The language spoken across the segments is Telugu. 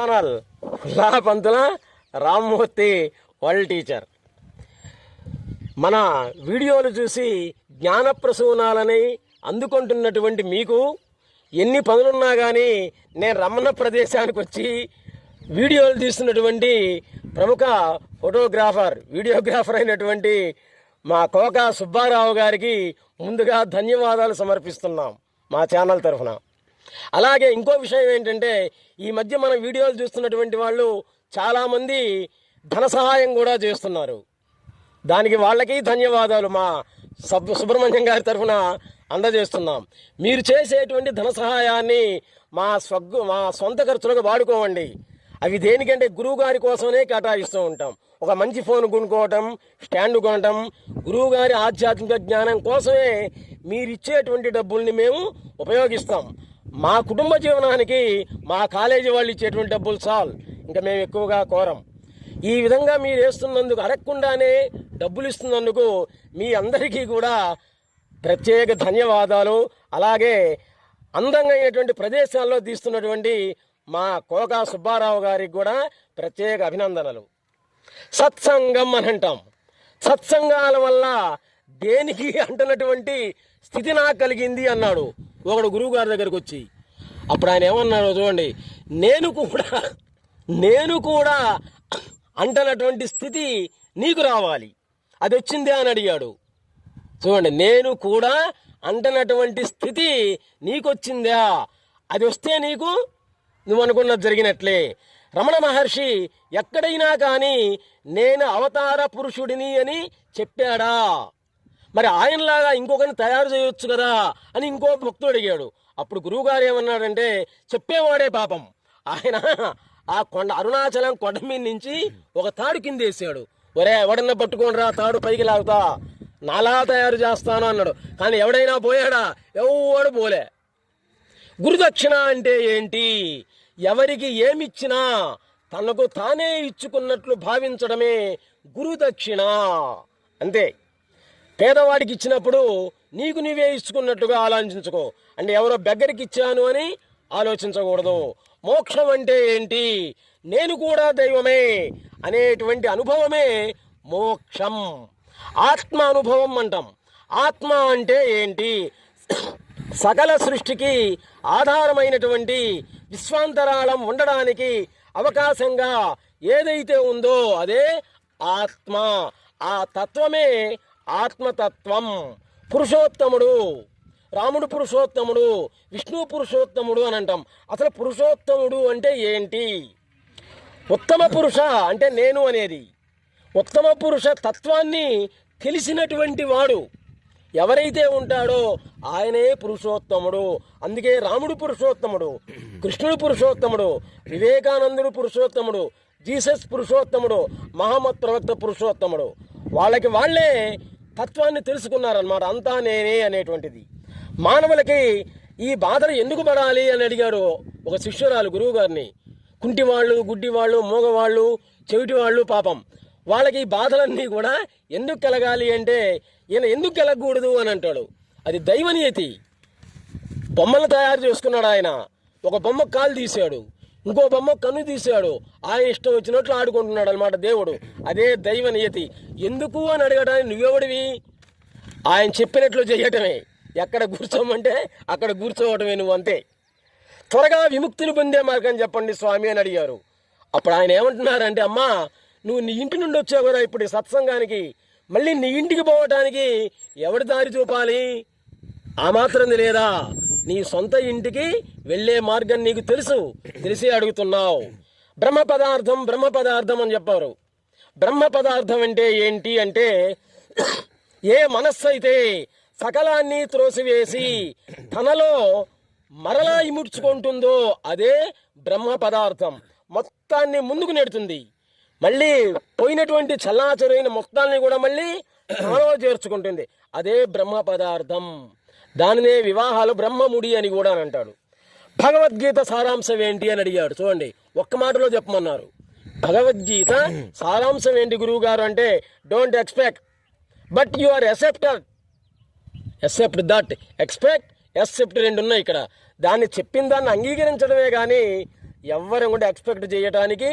ఛానల్ లా పంతుల రామ్మూర్తి వరల్డ్ టీచర్. మన వీడియోలు చూసి జ్ఞానప్రసూనాలని అందుకుంటున్నటువంటి మీకు ఎన్ని పనులున్నా కానీ నేను రమణ ప్రదేశానికి వచ్చి వీడియోలు తీస్తున్నటువంటి ప్రముఖ ఫోటోగ్రాఫర్ వీడియోగ్రాఫర్ అయినటువంటి మా కోక సుబ్బారావు గారికి ముందుగా ధన్యవాదాలు సమర్పిస్తున్నాం మా ఛానల్ తరఫున. అలాగే ఇంకో విషయం ఏంటంటే ఈ మధ్య మన వీడియోలు చూస్తున్నటువంటి వాళ్ళు చాలామంది ధన సహాయం కూడా చేస్తున్నారు. దానికి వాళ్ళకి ధన్యవాదాలు మా సబ్ సుబ్రహ్మణ్యం గారి తరఫున అందజేస్తున్నాం. మీరు చేసేటువంటి ధన సహాయాన్ని మా స్వగ్గు మా సొంత ఖర్చులకు వాడుకోవండి. అవి దేనికంటే గురువు గారి కోసమే కేటాయిస్తూ ఉంటాం. ఒక మంచి ఫోన్ కొనుక్కోవటం స్టాండ్ కొనటం గురువు గారి ఆధ్యాత్మిక జ్ఞానం కోసమే మీరు ఇచ్చేటువంటి డబ్బుల్ని మేము ఉపయోగిస్తాం. మా కుటుంబ జీవనానికి మా కాలేజీ వాళ్ళు ఇచ్చేటువంటి డబ్బులు చాలు. ఇంకా మేము ఎక్కువగా కోరం. ఈ విధంగా మీరు వేస్తున్నందుకు అడగకుండానే డబ్బులు ఇస్తున్నందుకు మీ అందరికీ కూడా ప్రత్యేక ధన్యవాదాలు. అలాగే అందంగా ప్రదేశాల్లో తీస్తున్నటువంటి మా కోకా సుబ్బారావు గారికి కూడా ప్రత్యేక అభినందనలు. సత్సంగం అని అంటాం. సత్సంగాల వల్ల దేనికి అంటున్నటువంటి స్థితి నాకు కలిగింది అన్నాడు. ఒకడు గురువు గారి దగ్గరికి వచ్చి అప్పుడు ఆయన ఏమన్నారో చూడండి నేను కూడా నేను కూడా అంటనటువంటి స్థితి నీకు రావాలి. అది వచ్చిందే అని అడిగాడు. చూడండి నేను కూడా అంటనటువంటి స్థితి నీకొచ్చిందా అది వస్తే నీకు నువ్వు అనుకున్నది జరిగినట్లే. రమణ మహర్షి ఎక్కడైనా కానీ నేను అవతార పురుషుడిని అని చెప్పాడా? మరి ఆయనలాగా ఇంకొకరిని తయారు చేయొచ్చు కదా అని ఇంకో భక్తుడు అడిగాడు. అప్పుడు గురువుగారు ఏమన్నాడంటే చెప్పేవాడే పాపం. ఆయన ఆ కొండ అరుణాచలం కొండ మీద నుంచి ఒక తాడు కింద వేసాడు. ఒరే ఎవడన్నా పట్టుకోండిరా తాడు పైకి లాగుతా. నాలా తయారు చేస్తాను అన్నాడు. కానీ ఎవడైనా పోయాడా? ఎవడు పోలే. గురుదక్షిణ అంటే ఏంటి? ఎవరికి ఏమిచ్చినా తనకు తానే ఇచ్చుకున్నట్లు భావించడమే గురుదక్షిణ. అంతే. పేదవాడికి ఇచ్చినప్పుడు నీకు నీవే ఇచ్చుకున్నట్టుగా ఆలోచించుకో. అంటే ఎవరో బెగ్గరికి ఇచ్చాను అని ఆలోచించకూడదు. మోక్షం అంటే ఏంటి? నేను కూడా దైవమే అనేటువంటి అనుభవమే మోక్షం. ఆత్మ అనుభవం అంటాం. ఆత్మ అంటే ఏంటి? సకల సృష్టికి ఆధారమైనటువంటి విశ్వాంతరాళం ఉండడానికి అవకాశంగా ఏదైతే ఉందో అదే ఆత్మ. ఆ తత్వమే ఆత్మతత్వం. పురుషోత్తముడు. రాముడు పురుషోత్తముడు. విష్ణు పురుషోత్తముడు అని అంటాం. అసలు పురుషోత్తముడు అంటే ఏంటి? ఉత్తమ పురుష అంటే నేను అనేది. ఉత్తమ పురుష తత్వాన్ని తెలిసినటువంటి వాడు ఎవరైతే ఉంటాడో ఆయనే పురుషోత్తముడు. అందుకే రాముడు పురుషోత్తముడు కృష్ణుడు పురుషోత్తముడు వివేకానందుడు పురుషోత్తముడు జీసస్ పురుషోత్తముడు మహమ్మద్ ప్రవక్త పురుషోత్తముడు. వాళ్ళకి వాళ్ళే తత్వాన్ని తెలుసుకున్నారన్నమాట. అంతా నేనే అనేటువంటిది. మానవులకి ఈ బాధలు ఎందుకు పడాలి అని అడిగారు ఒక శిష్యురాలు గురువు గారిని కుంటివాళ్ళు గుడ్డివాళ్ళు మూగవాళ్ళు చెవిటివాళ్ళు పాపం. వాళ్ళకి ఈ బాధలన్నీ కూడా ఎందుకు కలగాలి అంటే ఈయన ఎందుకు కలగకూడదు అని అంటాడు. అది దైవనీయతి బొమ్మలు తయారు చేసుకున్నాడు ఆయన. ఒక బొమ్మ కాలు తీశాడు. ఇంకో బొమ్మ కన్ను తీశాడు. ఆయన ఇష్టం వచ్చినట్లు ఆడుకుంటున్నాడు అనమాట దేవుడు. అదే దైవ నియతి. ఎందుకు అని అడగడానికి నువ్వెవడివి? ఆయన చెప్పినట్లు చేయటమే ఎక్కడ కూర్చోమంటే అక్కడ కూర్చోవటమే నువ్వు అంతే. త్వరగా విముక్తిని పొందే మార్గం చెప్పండి స్వామి అని అడిగారు. అప్పుడు ఆయన ఏమంటున్నారంటే అమ్మా నువ్వు నీ ఇంటి నుండి వచ్చావు కదా ఇప్పుడు ఈ సత్సంగానికి. మళ్ళీ నీ ఇంటికి పోవటానికి ఎవడి దారి చూపాలి? ఆ మాత్రం లేదా? నీ సొంత ఇంటికి వెళ్ళే మార్గం నీకు తెలుసు. తెలిసి అడుగుతున్నావు. బ్రహ్మ పదార్థం బ్రహ్మ పదార్థం అని చెప్పారు. బ్రహ్మ పదార్థం అంటే ఏంటి అంటే ఏ మనస్సు అయితే సకలాన్ని త్రోసివేసి తనలో మరలా ఇముడ్చుకుంటుందో అదే బ్రహ్మ పదార్థం మొత్తాన్ని ముందుకు నెడుతుంది. మళ్ళీ పోయినటువంటి చల్లాచరైన మొత్తాన్ని కూడా మళ్ళీ తనలో చేర్చుకుంటుంది అదే బ్రహ్మ పదార్థం. దానినే వివాహాలు బ్రహ్మముడి అని కూడా అని అంటాడు. భగవద్గీత సారాంశం ఏంటి అని అడిగాడు. చూడండి ఒక్క మాటలో చెప్పమన్నారు. భగవద్గీత సారాంశం ఏంటి గురువు గారు అంటే don't expect but you are acceptor except that expect except రెండు ఉన్నాయి ఇక్కడ. దాన్ని చెప్పిన దాన్ని అంగీకరించడమే కానీ ఎవ్వరం కూడా ఎక్స్పెక్ట్ చేయటానికి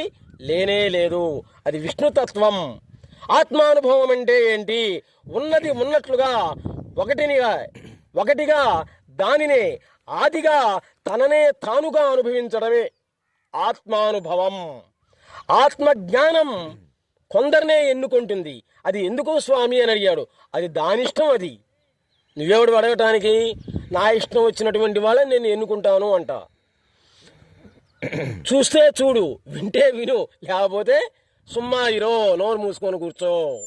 లేనే లేదు. అది విష్ణుతత్వం. ఆత్మానుభవం అంటే ఏంటి? ఉన్నది ఉన్నట్లుగా ఒకటినిగా ఒకటిగా దానినే ఆదిగా తననే తానుగా అనుభవించడమే ఆత్మానుభవం. ఆత్మజ్ఞానం కొందరినే ఎన్నుకుంటుంది. అది ఎందుకు స్వామి అని అడిగాడు. అది దానిష్టం అది. నువ్వెవడు అడగటానికి? నా ఇష్టం వచ్చినటువంటి వాళ్ళని నేను ఎన్నుకుంటాను అంట. చూస్తే చూడు వింటే విను లేకపోతే సుమ్మా ఇరో నోరు మూసుకొని కూర్చో.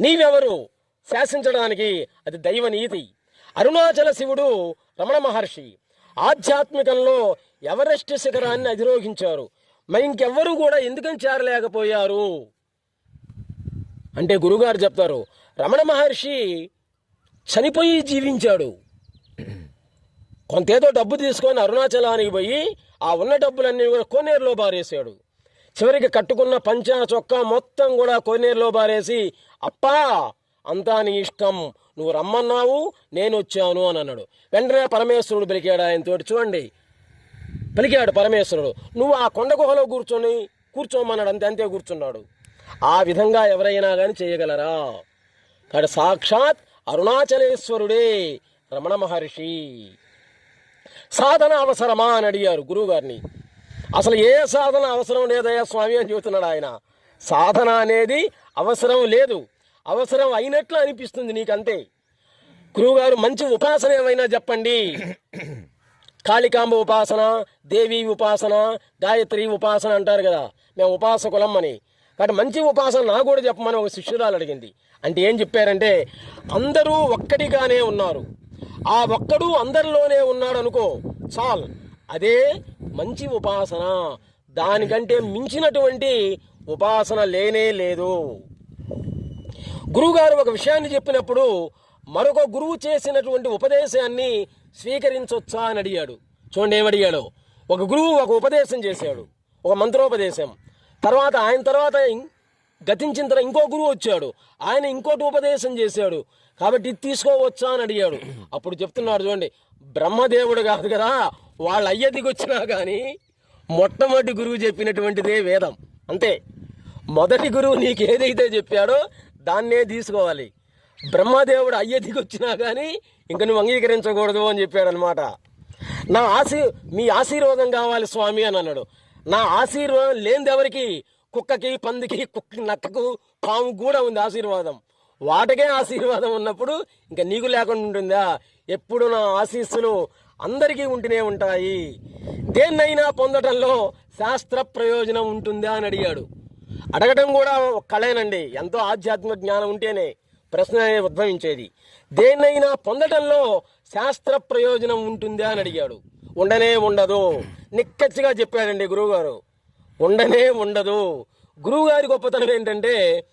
నీవెవరు? శాసించడానికి అది దైవ నీతి అరుణాచల శివుడు రమణ మహర్షి. ఆధ్యాత్మికంలో ఎవరెస్ట్ శిఖరాన్ని అధిరోహించారు? మరి ఇంకెవ్వరూ కూడా ఎందుకని చేరలేకపోయారు? అంటే గురుగారు చెప్తారు రమణ మహర్షి చనిపోయి జీవించాడు. కొంతేదో డబ్బు తీసుకొని అరుణాచలానికి పోయి ఆ ఉన్న డబ్బులన్నీ కూడా కోనేరులో బారేశాడు చివరికి కట్టుకున్న పంచా చొక్కా మొత్తం కూడా కోనేరులో బారేసి అప్పా అంతా నీ ఇష్టం. నువ్వు రమ్మన్నావు నేను వచ్చాను అని అన్నాడు. వెంటనే పరమేశ్వరుడు పలికాడు ఆయనతో చూడండి పలికాడు పరమేశ్వరుడు నువ్వు ఆ కొండ గుహలో కూర్చొని కూర్చోమన్నాడు అంతే అంతే కూర్చున్నాడు. ఆ విధంగా ఎవరైనా కానీ చేయగలరా? కాడు సాక్షాత్ అరుణాచలేశ్వరుడే రమణ మహర్షి. సాధన అవసరమా అని అడిగారు గురువుగారిని. అసలు ఏ సాధన అవసరం లేదయ్యా స్వామి అని చెబుతున్నాడు ఆయన. సాధన అనేది అవసరం లేదు. అవసరం అయినట్లు అనిపిస్తుంది నీకంతే. గురువుగారు మంచి ఉపాసన ఏమైనా చెప్పండి. కాళికాంబ ఉపాసన దేవి ఉపాసన గాయత్రి ఉపాసన అంటారు కదా. మేము ఉపాసకులం అని. కాబట్టి మంచి ఉపాసన నాకు కూడా చెప్పమని ఒక శిష్యురాలు అడిగింది. అంటే ఏం చెప్పారంటే అందరూ ఒక్కటిగానే ఉన్నారు. ఆ ఒక్కడు అందరిలోనే ఉన్నాడు అనుకో చాల్. అదే మంచి ఉపాసన. దానికంటే మించినటువంటి ఉపాసన లేనే లేదు. గురువుగారు ఒక విషయాన్ని చెప్పినప్పుడు మరొక గురువు చేసినటువంటి ఉపదేశాన్ని స్వీకరించొచ్చా అని అడిగాడు. చూడండి ఏమడిగాడు? ఒక గురువు ఒక ఉపదేశం చేశాడు. ఒక మంత్రోపదేశం. తర్వాత ఆయన తర్వాత గతించిన తర్వాత ఇంకో గురువు వచ్చాడు. ఆయన ఇంకోటి ఉపదేశం చేశాడు. కాబట్టి ఇది తీసుకోవచ్చా అని అడిగాడు. అప్పుడు చెప్తున్నాడు చూడండి బ్రహ్మదేవుడు కాదు కదా వాళ్ళ అయ్య దిగొచ్చినా కానీ మొట్టమొదటి గురువు చెప్పినటువంటిదే వేదం. అంతే. మొదటి గురువు నీకు ఏదైతే చెప్పాడో దాన్నే తీసుకోవాలి. బ్రహ్మదేవుడు అయ్య దిగొచ్చినా కానీ ఇంక నువ్వు అంగీకరించకూడదు అని చెప్పాడనమాట నా ఆశీ మీ ఆశీర్వాదం కావాలి స్వామి అని అన్నాడు. నా ఆశీర్వాదం లేనిది ఎవరికి కుక్కకి పందికి కుక్క నక్కకు పాము కూడా ఉంది ఆశీర్వాదం. వాటికే ఆశీర్వాదం ఉన్నప్పుడు ఇంకా నీకు లేకుండా ఉంటుందా? ఎప్పుడు నా ఆశీస్సులు అందరికీ ఉంటూనే ఉంటాయి. దేన్నైనా పొందటంలో శాస్త్ర ప్రయోజనం ఉంటుందా అని అడిగాడు. అడగటం కూడా కళేనండి. ఎంతో ఆధ్యాత్మిక జ్ఞానం ఉంటేనే ప్రశ్న ఉద్భవించేది. దేన్నైనా పొందటంలో శాస్త్ర ప్రయోజనం ఉంటుందా అని అడిగాడు. ఉండనే ఉండదు. నిక్కచ్చిగా చెప్పాడండి గురువుగారు. ఉండనే ఉండదు. గురువుగారి గొప్పతనం ఏంటంటే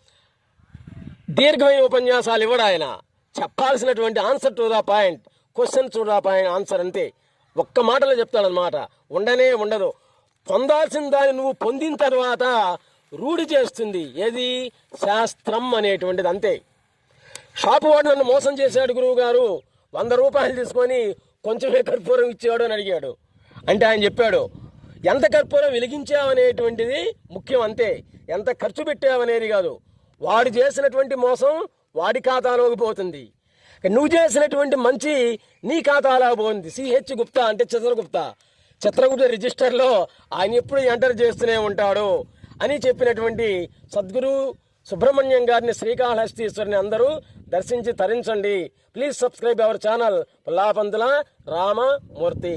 దీర్ఘమైన ఉపన్యాసాలు ఇవ్వడు ఆయన. చెప్పాల్సినటువంటి answer to the point. Question to the answer అంతే. ఒక్క మాటలో చెప్తాడనమాట ఉండనే ఉండదు. పొందాల్సిన దాన్ని నువ్వు పొందిన తర్వాత రూఢి చేస్తుంది. ఏది? శాస్త్రం అనేటువంటిది అంతే. షాపు వాడు నన్ను మోసం చేశాడు గురువు గారు వంద రూపాయలు తీసుకొని కొంచెమే కర్పూరం ఇచ్చాడు అని అడిగాడు. అంటే ఆయన చెప్పాడు ఎంత కర్పూరం వెలిగించావనేటువంటిది ముఖ్యం అంతే. ఎంత ఖర్చు పెట్టావనేది కాదు. వాడు చేసినటువంటి మోసం వాడి ఖాతాలోకి పోతుంది. నువ్వు చేసినటువంటి మంచి నీ ఖాతాలో పోయింది సిహెచ్ గుప్తా అంటే చిత్రగుప్తా చిత్రగుప్త రిజిస్టర్లో ఆయన ఎప్పుడు ఎంటర్ చేస్తూనే ఉంటాడు అని చెప్పినటువంటి సద్గురు సుబ్రహ్మణ్యం గారిని శ్రీకాళహస్తీశ్వరిని అందరూ దర్శించి తరించండి. Please subscribe our channel. Pullapantula Ramamurthy.